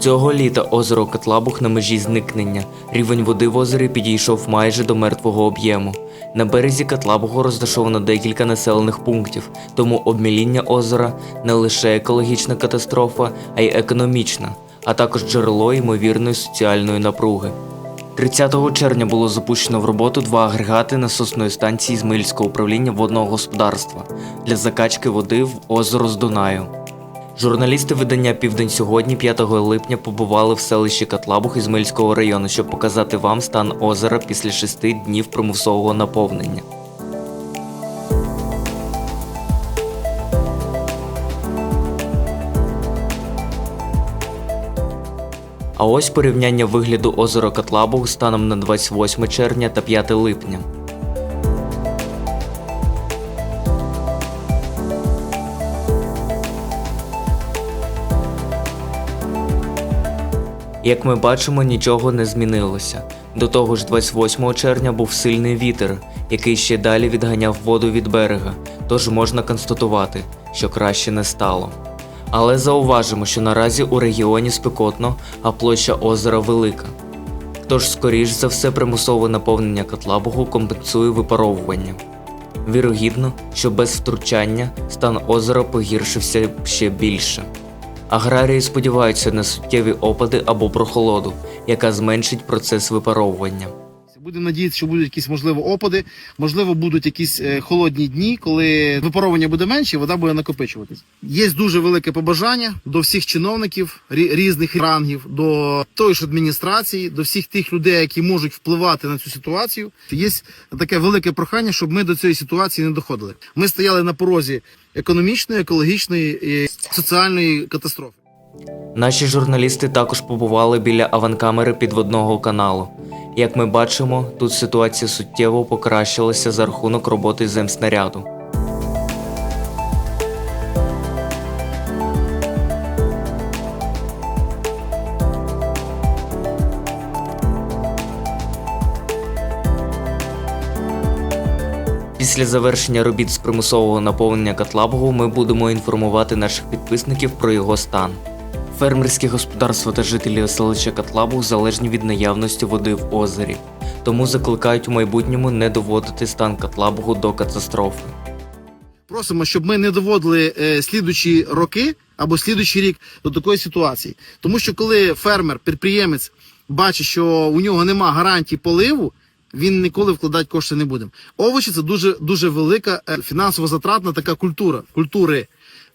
Цього літа озеро Котлабух на межі зникнення. Рівень води в озері підійшов майже до мертвого об'єму. На березі Котлабуху розташовано декілька населених пунктів, тому обміління озера не лише екологічна катастрофа, а й економічна, а також джерело ймовірної соціальної напруги. 30 червня було запущено в роботу два агрегати насосної станції Змильського управління водного господарства для закачки води в озеро з Дунаю. Журналісти видання Південь сьогодні, 5 липня, побували в селищі Котлабух Ізмельського району, щоб показати вам стан озера після шести днів примусового наповнення. А ось порівняння вигляду озера Котлабух станом на 28 червня та 5 липня. Як ми бачимо, нічого не змінилося. До того ж, 28 червня був сильний вітер, який ще далі відганяв воду від берега, тож можна констатувати, що краще не стало. Але зауважимо, що наразі у регіоні спекотно, а площа озера велика. Тож, скоріш за все, примусове наповнення Котлабугу компенсує випаровування. Вірогідно, що без втручання стан озера погіршився ще більше. Аграрії сподіваються на суттєві опади або прохолоду, яка зменшить процес випаровування. Будемо надіятися, що будуть якісь можливо опади, можливо, будуть якісь е, холодні дні, коли випаровування буде менше, вода буде накопичуватись. Є дуже велике побажання до всіх чиновників різних рангів, до тої ж адміністрації, до всіх тих людей, які можуть впливати на цю ситуацію. Є таке велике прохання, щоб ми до цієї ситуації не доходили. Ми стояли на порозі економічної, екологічної і соціальної катастрофи. Наші журналісти також побували біля аванкамери підводного каналу. Як ми бачимо, тут ситуація суттєво покращилася за рахунок роботи земснаряду. Після завершення робіт з примусового наповнення Котлабугу ми будемо інформувати наших підписників про його стан. Фермерські господарства та жителі селища Котлабуг залежні від наявності води в озері, тому закликають у майбутньому не доводити стан Котлабугу до катастрофи. Просимо, щоб ми не доводили е, слідучі роки або слідучий рік до такої ситуації. Тому що коли фермер, підприємець бачить, що у нього нема гарантій поливу, він ніколи вкладати кошти не буде. Овочі це дуже дуже велика е, фінансово затратна така культура. Культури.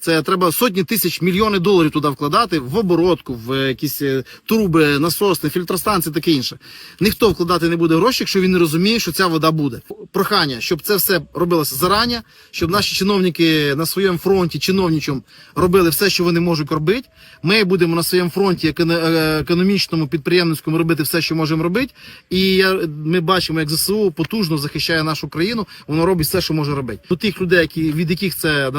Це треба сотні тисяч мільйони доларів туди вкладати в оборотку, в е, якісь е, труби, насосни, фільтростанції, таке інше. Ніхто вкладати не буде гроші, якщо він не розуміє, що ця вода буде. Прохання, щоб це все робилося зарані, щоб наші чиновники на своєму фронті чиновничому робили все, що вони можуть робити. Ми будемо на своєму фронті е, економічному, підприємницькому робити все, що можемо робити. І ми бачимо, як ЗСУ потужно захищає нашу країну. Воно робить все, що може робити. До тих людей, які від яких це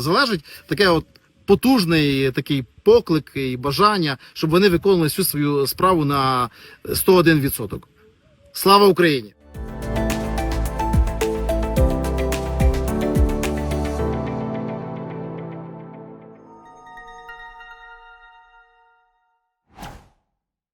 залежить, таке от потужний такий поклик і бажання, щоб вони виконували всю свою справу на 101%. Слава Україні!